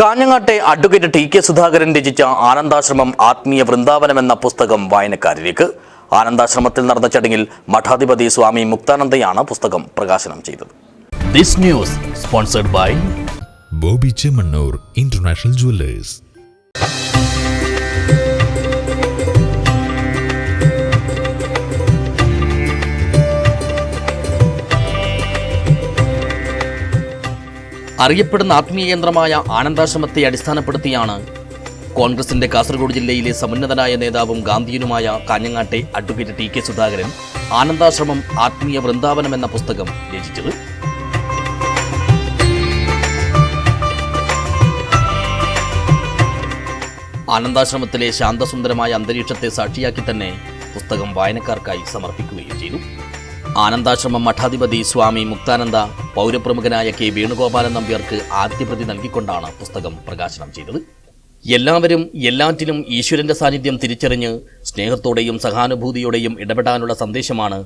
കാഞ്ഞങ്ങാട്ടെ advocate T K Sudhakaran രചിച്ച ആനന്ദാശ്രമം ആത്മീയ വൃന്ദാവനം എന്ന പുസ്തകം വായനക്കാരിലേക്ക്. ആനന്ദാശ്രമത്തിൽ നടന്ന ചടങ്ങിൽ മഠാധിപതി സ്വാമി മുക്താനന്ദയാണ് പുസ്തകം പ്രകാശനം ചെയ്തത്. This news sponsored by Boby Chemmanur international jewellers. അറിയപ്പെടുന്ന ആത്മീയ കേന്ദ്രമായ ആനന്ദാശ്രമത്തെ അടിസ്ഥാനപ്പെടുത്തിയാണ് കോൺഗ്രസിന്റെ കാസർഗോഡ് ജില്ലയിലെ സമുന്നതനായ നേതാവും ഗാന്ധിയനുമായ കാഞ്ഞങ്ങാട്ടെ advocate T K Sudhakaran Anandashramam Athmeeya Vrindavanam എന്ന പുസ്തകം രചിച്ചത്. ആനന്ദാശ്രമത്തിലെ ശാന്തസുന്ദരമായ അന്തരീക്ഷത്തെ സാക്ഷിയാക്കി തന്നെ പുസ്തകം വായനക്കാർക്കായി സമർപ്പിക്കുകയും ചെയ്തു. ആനന്ദാശ്രമം മഠാധിപതി സ്വാമി മുക്താനന്ദ പൗരപ്രമുഖനായ കെ വേണുഗോപാലൻ നമ്പ്യാർക്ക് ആദ്യപ്രതി നൽകിക്കൊണ്ടാണ് പുസ്തകം പ്രകാശനം ചെയ്തത്. എല്ലാവരും എല്ലാറ്റിലും ഈശ്വരന്റെ സാന്നിധ്യം തിരിച്ചറിഞ്ഞ് സ്നേഹത്തോടെയും സഹാനുഭൂതിയോടെയും ഇടപെടാനുള്ള സന്ദേശമാണ്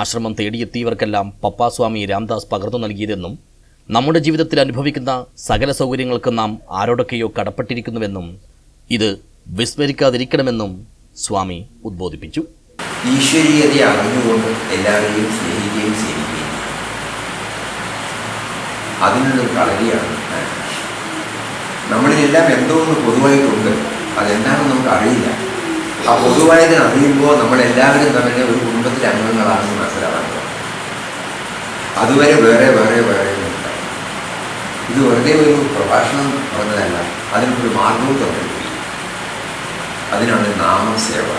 ആശ്രമം തേടിയെത്തിയവർക്കെല്ലാം പപ്പാസ്വാമി രാംദാസ് പകർന്നു നൽകിയതെന്നും നമ്മുടെ ജീവിതത്തിൽ അനുഭവിക്കുന്ന സകല സൗകര്യങ്ങൾക്ക് നാം ആരോടൊക്കെയോ കടപ്പെട്ടിരിക്കുന്നുവെന്നും ഇത് വിസ്മരിക്കാതിരിക്കണമെന്നും സ്വാമി ഉദ്ബോധിപ്പിച്ചു. ഈശ്വരീയതയെ അറിഞ്ഞുകൊണ്ട് എല്ലാവരെയും സ്നേഹിക്കുകയും സേവിക്കുകയും അതിനുള്ളൊരു കളരിയാണ്. നമ്മളിലെല്ലാം എന്തോ ഒന്ന് പൊതുവായിട്ടുണ്ട്. അതെന്താണെന്ന് നമുക്ക് അറിയില്ല. ആ പൊതുവായത് അറിയുമ്പോൾ നമ്മളെല്ലാവരും തന്നെ ഒരു കുടുംബത്തിലെ അംഗങ്ങളാണെന്ന് മനസ്സിലാവാൻ അതുവരെ വേറെ വേറെ വേറെ ഇത് വെറുതെ ഒരു പ്രഭാഷണം പറഞ്ഞതല്ല. അതിനൊരു മാർഗവും തന്നിട്ടുണ്ട്. അതിനാണ് നാമസേവ.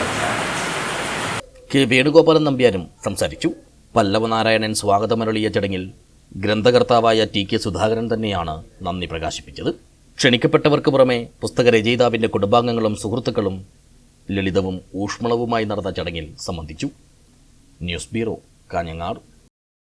കെ വേണുഗോപാലൻ നമ്പ്യാരും സംസാരിച്ചു. പല്ലവനാരായണൻ സ്വാഗതമരളിയ ചടങ്ങിൽ ഗ്രന്ഥകർത്താവായ ടി കെ സുധാകരൻ തന്നെയാണ് നന്ദി പ്രകാശിപ്പിച്ചത്. ക്ഷണിക്കപ്പെട്ടവർക്ക് പുറമെ പുസ്തക രചയിതാവിന്റെ കുടുംബാംഗങ്ങളും സുഹൃത്തുക്കളും ലളിതവും ഊഷ്മളവുമായി നടന്ന ചടങ്ങിൽ സംബന്ധിച്ചു. News bureau Kanhangad.